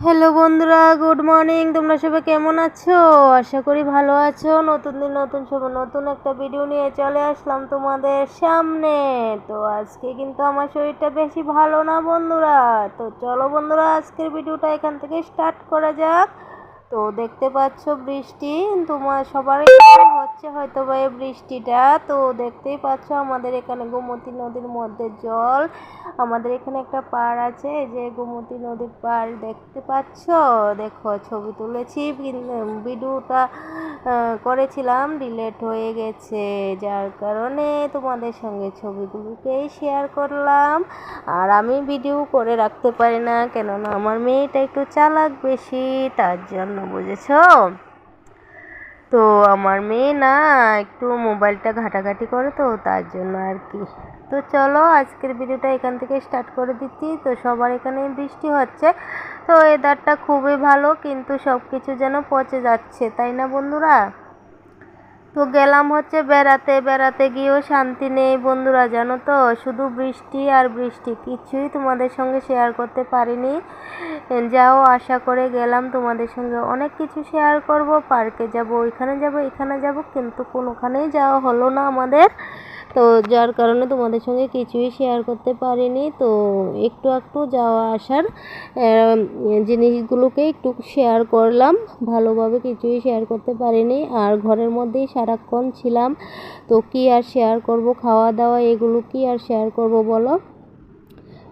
Hello বন্ধুরা, good morning. তোমরা সবাই কেমন আছো? আশা করি ভালো আছো। নতুন দিন, নতুন সময়, নতুন একটা ভিডিও নিয়ে চলে আসলাম তোমাদের সামনে। তো আজকে কিন্তু আমার শরীরটা বেশি ভালো না বন্ধুরা। তো চলো বন্ধুরা, আজকের ভিডিওটা এখান থেকে স্টার্ট করা যাক। তো দেখতে পাচ্ছ বৃষ্টি। তোমার সবার এখানে হচ্ছে হয়তো বা এই বৃষ্টিটা। তো দেখতেই পাচ্ছ আমাদের এখানে গোমতী নদীর মধ্যে জল। আমাদের এখানে একটা পাড় আছে যে গোমতী নদীর পাড় দেখতে পাচ্ছ? দেখো, ছবি তুলেছি ভিডিওটা করেছিলাম ডিলেট হয়ে গেছে। যার কারণে তোমাদের সঙ্গে ছবিগুলোকেই শেয়ার করলাম। আর আমি ভিডিও করে রাখতে পারি না, কেননা আমার মেয়েটা একটু চালাক বেশি, তার জন্য, বুঝেছ? তো আমার মেয়ে না একটু মোবাইলটা ঘাটাঘাটি করে তো, তার জন্য আর কি। তো চলো আজকের ভিডিওটা এখান থেকে স্টার্ট করে দিচ্ছি। তো সবার এখানে বৃষ্টি হচ্ছে, তো ওয়েদারটা খুবই ভালো, কিন্তু সব কিছু যেন পচে যাচ্ছে, তাই না বন্ধুরা? তো গেলাম হচ্ছে বেড়াতে। বেড়াতে গিয়েও শান্তি নেই বন্ধুরা, জানো তো? শুধু বৃষ্টি আর বৃষ্টি। কিছুই তোমাদের সঙ্গে শেয়ার করতে পারিনি। যাও, আশা করে গেলাম তোমাদের সঙ্গে। অনেক কিছু শেয়ার করব পার্কে যাব, ওইখানে যাব, এখানে যাব, কিন্তু কোনোখানেই যাওয়া হলো না আমাদের। তো যার কারণে তোমাদের সঙ্গে কিছুই শেয়ার করতে পারিনি। তো একটু একটু যাওয়া আসার জিনিসগুলোকে একটু শেয়ার করলাম। ভালোভাবে কিছুই শেয়ার করতে পারিনি। আর ঘরের মধ্যেই সারাক্ষণ ছিলাম। তো কি আর শেয়ার করব? খাওয়া দাওয়া এগুলো কি আর শেয়ার করব বলো?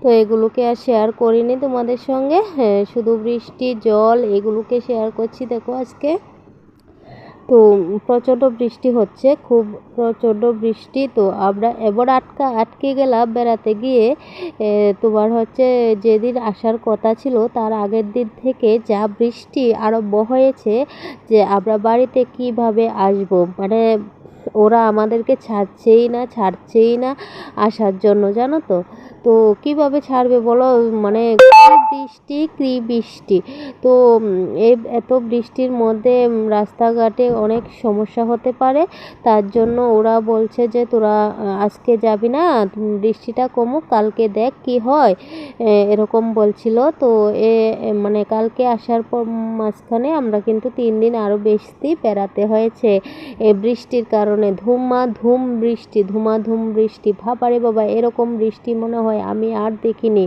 তো এগুলোকে আর শেয়ার করিনি তোমাদের সঙ্গে। হ্যাঁ শুধু বৃষ্টি, জল এগুলোকে শেয়ার করছি, দেখো আজকে। তো প্রচণ্ড বৃষ্টি হচ্ছে, খুব প্রচণ্ড বৃষ্টি। তো আমরা এবার আটকা, আটকে গেলাম বেড়াতে গিয়ে তোমার হচ্ছে যেদিন আসার কথা ছিল, তার আগের দিন থেকে যা বৃষ্টি আরম্ভ হয়েছে, যে আমরা বাড়িতে কীভাবে আসব? মানে ওরা আমাদেরকে ছাড়ছেই না ছাড়ছেই না আসার জন্য জানো তো? তো কীভাবে ছাড়বে বলো? মানে বৃষ্টি কি বৃষ্টি। তো এই এত বৃষ্টির মধ্যে রাস্তাঘাটে অনেক সমস্যা হতে পারে। তার জন্য ওরা বলছে যে তোরা আজকে যাবি না বৃষ্টিটা কমুক কালকে দেখ কি হয়। এরকম বলছিল। তো এ এ, মানে কালকে আসার পর মাঝখানে আমরা কিন্তু তিন দিন আরও বেশি বেড়াতে হয়েছে। এই বৃষ্টির কারণে ধুমা ধুম বৃষ্টি ধুমাধুম বৃষ্টি, ভাবারে বাবা, এরকম বৃষ্টি মনে হয়, আমি আর দেখিনি।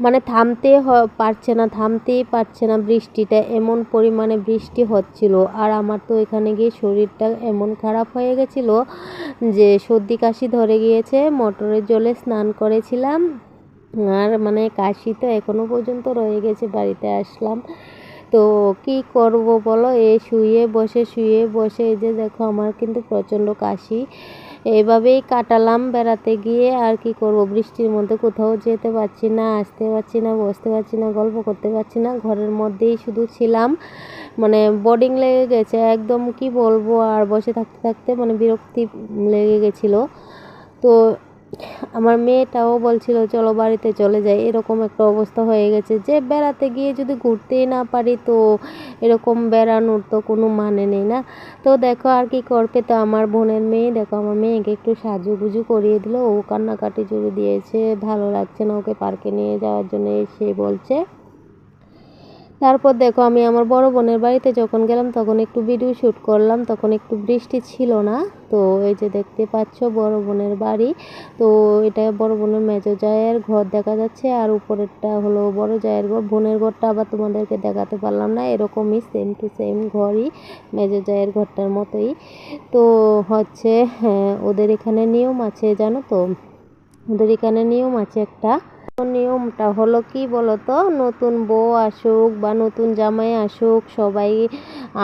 মানে থামতে পারছে না, থামতেই পারছে না বৃষ্টিটা, এমন পরিমাণে বৃষ্টি হচ্ছিল। আর আমার তো এখানে গিয়ে শরীরটা এমন খারাপ হয়ে গেছিল যে সর্দি কাশি ধরে গিয়েছে মোটরের জলে স্নান করেছিলাম। আর মানে কাশি তো এখনও পর্যন্ত রয়ে গেছে, বাড়িতে আসলাম। তো কি করব বলো? এ শুয়ে বসে শুয়ে বসে এই যে দেখো আমার কিন্তু প্রচণ্ড কাশি। এভাবেই কাটালাম বেড়াতে গিয়ে। আর কি করব? বৃষ্টির মধ্যে কোথাও যেতে পারছি না, আসতে পারছি না, বসতে পারছি না, গল্প করতে পারছি না। ঘরের মধ্যেই শুধু ছিলাম। মানে বোর্ডিং লেগে গেছে, একদম কি বলব? আর বসে থাকতে থাকতে মানে বিরক্তি লেগে গেছিল। তো আমার মেয়েটাও বলছিল, চলো বাড়িতে চলে যাই। এরকম একটা অবস্থা হয়ে গেছে যে বেড়াতে গিয়ে যদি ঘুরতেই না পারি তো এরকম বেড়ানোর তো কোনো মানে নেই না। তো দেখো আর কি করবে তো আমার বোনের মেয়ে। দেখো আমার মেয়েকে একটু সাজুগুজু করিয়ে দিল। ও কান্নাকাটি জুড়ে দিয়েছে। ভালো লাগছে না ওকে পার্কে নিয়ে যাওয়ার জন্য এসে বলছে। তারপর দেখো আমি আমার বড় বোনের বাড়িতে যখন গেলাম তখন একটু ভিডিও শ্যুট করলাম তখন একটু বৃষ্টি ছিল না। তো এই যে দেখতে পাচ্ছ বড় বোনের বাড়ি। তো এটা বড় বোনের মেজো জায়ের ঘর দেখা যাচ্ছে আর উপরেরটা হলো বড় জায়ের ঘর। বোনের ঘরটা আবার তোমাদেরকে দেখাতে পারলাম না এরকমই সেম টু সেম ঘরই মেজো জায়ের ঘরটার মতোই। তো হচ্ছে হ্যাঁ, ওদের এখানে নিয়ম আছে জানো তো? ওদের এখানে নিয়ম আছে একটা নিয়মটা হলো কি বলতো? নতুন বউ আসুক বা নতুন জামাই আসুক, সবাই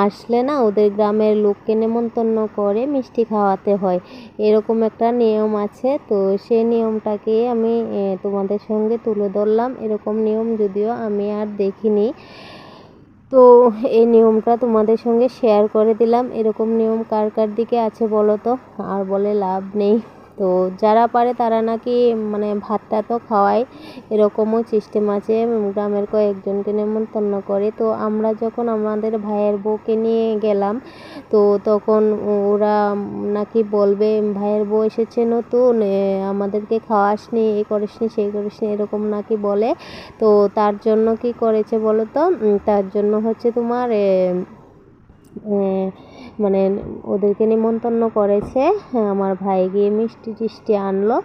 আসলে না ওদের গ্রামের লোককে নেমন্তন্ন করে মিষ্টি খাওয়াতে হয়। এরকম একটা নিয়ম আছে। তো সেই নিয়মটাকে আমি তোমাদের সঙ্গে তুলে ধরলাম। এরকম নিয়ম যদিও আমি আর দেখিনি। তো এই নিয়মটা তোমাদের সঙ্গে শেয়ার করে দিলাম। এরকম নিয়ম কার কার দিকে আছে বলো তো আর বলে লাভ নেই। তো যারা পারে তারা নাকি মানে ভাতটা তো খাওয়ায়। এরকমও সিস্টেম আছে। গ্রামের কয়েকজনকে নেমন্তন্ন করে। তো আমরা যখন আমাদের ভাইয়ের বউকে নিয়ে গেলাম তো তখন ওরা নাকি বলবে ভাইয়ের বউ এসেছে নতুন এ, আমাদেরকে খাওয়াসনি এই করিসনি সেই করিসনি এরকম নাকি বলে। তো তার জন্য কি করেছে বলো তো? তার জন্য হচ্ছে তোমার এ, এ, মানে ওদেরকে নিমন্ত্রণ করেছে, আমার ভাই গিয়ে মিষ্টি টিষ্টি আনলো,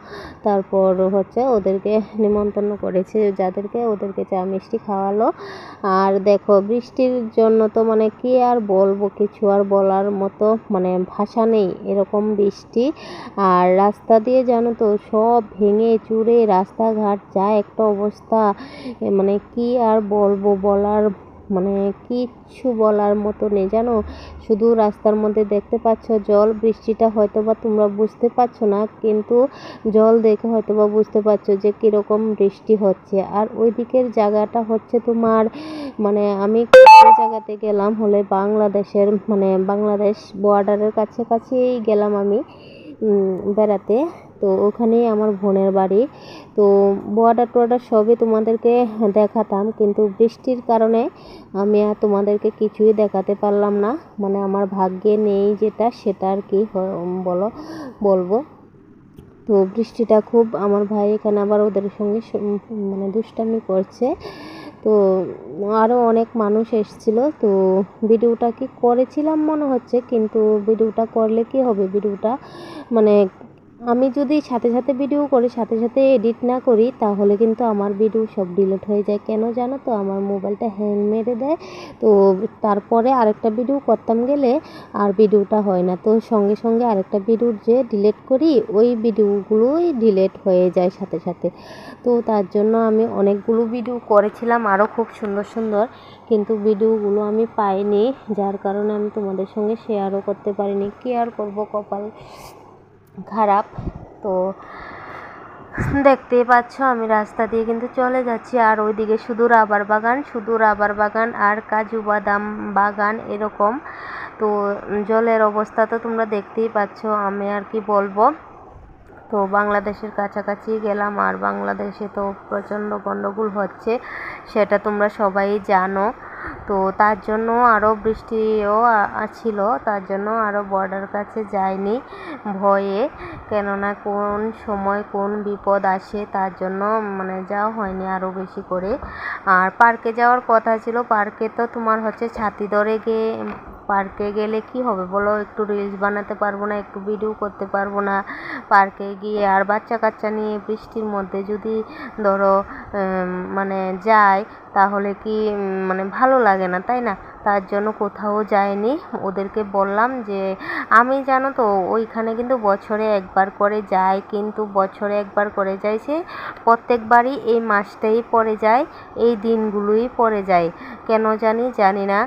তারপর হচ্ছে ওদেরকে নিমন্ত্রণ করেছে, যাদেরকে ওদেরকে চা মিষ্টি খাওয়ালো। আর দেখো, বৃষ্টির জন্য তো মানে কি আর বলব কিছু আর বলার মতো মানে ভাষা নেই, এরকম বৃষ্টি। আর রাস্তা দিয়ে জানো তো, সব ভেঙে চুরে রাস্তাঘাট, যা একটা অবস্থা মানে কি আর বলব বলার মানে কিচ্ছু বলার মতো নেই, জানো? শুধু রাস্তার মধ্যে দেখতে পাচ্ছ জল, বৃষ্টিটা হয়তো বা তোমরা বুঝতে পারছ না, কিন্তু জল দেখে হয়তো বা বুঝতে পারছ যে কীরকম বৃষ্টি হচ্ছে। আর ওই দিকের জায়গাটা হচ্ছে তোমার মানে আমি জায়গাতে গেলাম হলে বাংলাদেশের মানে বাংলাদেশ বর্ডারের কাছাকাছিই গেলাম আমি বেড়াতে। তো ওখানেই আমার বোনের বাড়ি। তো বর্ডার টর্ডার সবই তোমাদেরকে দেখাতাম, কিন্তু বৃষ্টির কারণে আমি আর তোমাদেরকে কিছুই দেখাতে পারলাম না। মানে আমার ভাগ্যে নেই যেটা, সেটা আর কি বলো, বলব। তো বৃষ্টিটা খুব, আমার ভাই এখানে আবার ওদের সঙ্গে মানে দুষ্টামি করছে। তো আরও অনেক মানুষ এসেছিল। তো ভিডিওটা কি করেছিলাম মনে হচ্ছে, কিন্তু ভিডিওটা করলে কি হবে? ভিডিওটা মানে আমি যদি সাথে সাথে ভিডিও করি, সাথে সাথে এডিট না করি, তাহলে কিন্তু আমার ভিডিও সব ডিলিট হয়ে যায়। কেন জানো তো? আমার মোবাইলটা হ্যাং মেরে দেয়। তো তারপরে আরেকটা ভিডিও করতাম গেলে আর ভিডিওটা হয় না। তো সঙ্গে সঙ্গে আরেকটা ভিডিও যে ডিলিট করি, ওই ভিডিওগুলোই ডিলিট হয়ে যায় সাথে সাথে। তো তার জন্য আমি অনেকগুলো ভিডিও করেছিলাম আরও খুব সুন্দর সুন্দর। কিন্তু ভিডিওগুলো আমি পাইনি, যার কারণে আমি তোমাদের সঙ্গে শেয়ারও করতে পারিনি। কি আর করব কপাল? খারাপ। তো দেখতেই পাচ্ছ, আমি রাস্তা দিয়ে কিন্তু চলে যাচ্ছি। আর ওইদিকে শুধু রাবার বাগান, শুধু রাবার বাগান আর কাজু বাদাম বাগান এরকম। তো জলের অবস্থা তো তোমরা দেখতেই পাচ্ছ, আমি আর কি বলব। তো বাংলাদেশের কাছাকাছি গেলাম, আর বাংলাদেশে তো প্রচণ্ড গণ্ডগোল হচ্ছে, সেটা তোমরা সবাই জানো। তো তার জন্য আরও বৃষ্টিও ছিল তার জন্য আরও বর্ডার কাছে যায়নি ভয়ে। কেননা কোন সময় কোন বিপদ আসে, তার জন্য মানে যাওয়া হয়নি আরও বেশি করে। আর পার্কে যাওয়ার কথা ছিল, পার্কে তো তোমার হচ্ছে ছাতি ধরে গিয়ে পার্কে গেলে কি হবে বলো? একটু রিলস বানাতে পারব না, একটু ভিডিও করতে পারব না। পার্কে গিয়ে আর বাচ্চা কাচ্চা নিয়ে বৃষ্টির মধ্যে যদি ধরো মানে যায় তাহলে কি মানে ভালো লাগে না, তাই না? তার জন্য কোথাও যায়নি ওদেরকে বললাম যে, আমি জানো তো, ওইখানে কিন্তু বছরে একবার করে যাই, কিন্তু বছরে একবার করে যাই সে প্রত্যেকবারই এই মাসটাই পড়ে যায়, এই দিনগুলোই পড়ে যায়। কেন জানি জানি না।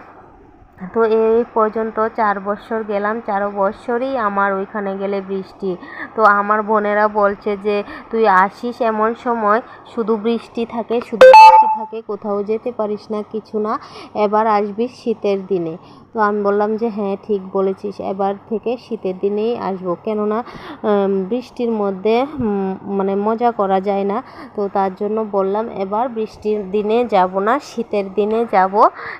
তো এই পর্যন্ত চার বছর গেলাম, চার বছরই আমার ওইখানে গেলে বৃষ্টি। তো আমার বোনেরা বলছে যে, তুই আসিস এমন সময়, শুধু বৃষ্টি থাকে, শুধু বৃষ্টি থাকে, কোথাও যেতে পারিস না, কিছু না, এবার আসবি শীতের দিনে। তো আমি বললাম যে হ্যাঁ ঠিক বলেছিস, এবার থেকে শীতের দিনেই আসব। কেননা বৃষ্টির মধ্যে মানে মজা করা যায় না। তো তার জন্য বললাম, এবার বৃষ্টির দিনে যাব না, শীতের দিনে যাব।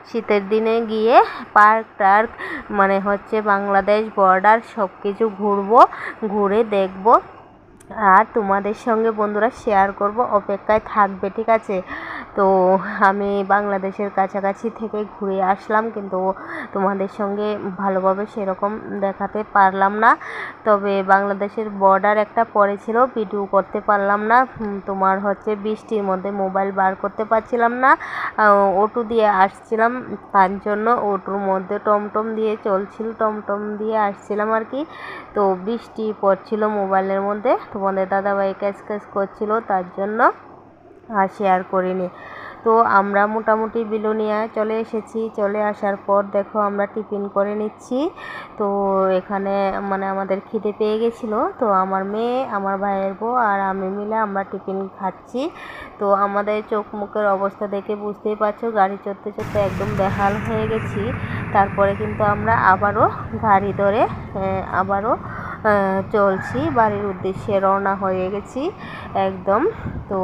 শীতের দিনে গিয়ে পার্ক টার্ক মানে হচ্ছে বাংলাদেশ বর্ডার সব কিছু ঘুরবো, ঘুরে দেখব। আর তোমাদের সঙ্গে বন্ধুরা শেয়ার করব, অপেক্ষায় থাকবে, ঠিক আছে? তো আমি বাংলাদেশের কাছাকাছি থেকে ঘুরে আসলাম, কিন্তু তোমাদের সঙ্গে ভালোভাবে সেরকম দেখাতে পারলাম না। তবে বাংলাদেশের বর্ডার একটা পড়েছিল ভিডিও করতে পারলাম না। তোমার হচ্ছে বৃষ্টির মধ্যে মোবাইল বার করতে পারছিলাম না। অটো দিয়ে আসছিলাম, তার জন্য অটোর মধ্যে টমটম দিয়ে চলছিল, টমটম দিয়ে আসছিলাম আর কি। তো বৃষ্টি পড়ছিল মোবাইলের মধ্যে, তোমাদের দাদাভাই ক্যাচ ক্যাচ করছিল তার জন্য। আর শেয়ার করিনি। তো আমরা মোটামুটি বিলোনিয়ায় চলে এসেছি। চলে আসার পর দেখো আমরা টিফিন করে নিচ্ছি। তো এখানে মানে আমাদের খিদে পেয়ে গেছিল। তো আমার মেয়ে, আমার ভাইয়ের বউ আর আমি মিলে আমরা টিফিন খাচ্ছি। তো আমাদের চোখ মুখের অবস্থা দেখে বুঝতেই পারছ, গাড়ি চড়তে চড়তে একদম বেহাল হয়ে গেছি। তারপরে কিন্তু আমরা আবারও গাড়ি ধরে আবারও চলছি, বাড়ির উদ্দেশ্যে রওনা হয়ে গেছি একদম। তো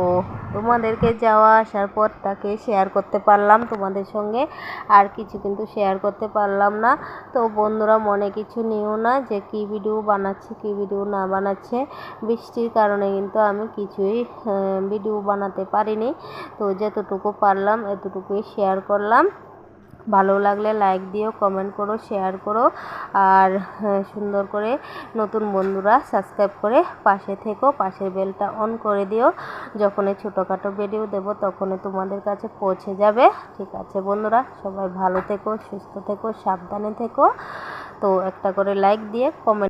তোমাদেরকে যাওয়া আসার পথটাকে শেয়ার করতে পারলাম তোমাদের সঙ্গে, আর কিছু কিন্তু শেয়ার করতে পারলাম না। তো বন্ধুরা, মনে কিছু নিও না যে কি ভিডিও বানাচ্ছে, কি ভিডিও না বানাচ্ছে। বৃষ্টির কারণে কিন্তু আমি কিছুই ভিডিও বানাতে পারিনি। তো যতটুকু পারলাম, এতটুকুই শেয়ার করলাম। ভালো লাগলে লাইক দিও কমেন্ট করো শেয়ার করো আর হ্যাঁ, সুন্দর করে নতুন বন্ধুরা সাবস্ক্রাইব করে পাশে থেকো পাশের বেলটা অন করে দিও। যখনই ছোটোখাটো ভিডিও দেবো তখনই তোমাদের কাছে পৌঁছে যাবে। ঠিক আছে বন্ধুরা সবাই ভালো থেকো সুস্থ থেকো সাবধানে থেকো। তো একটা করে লাইক দিয়ে কমেন্ট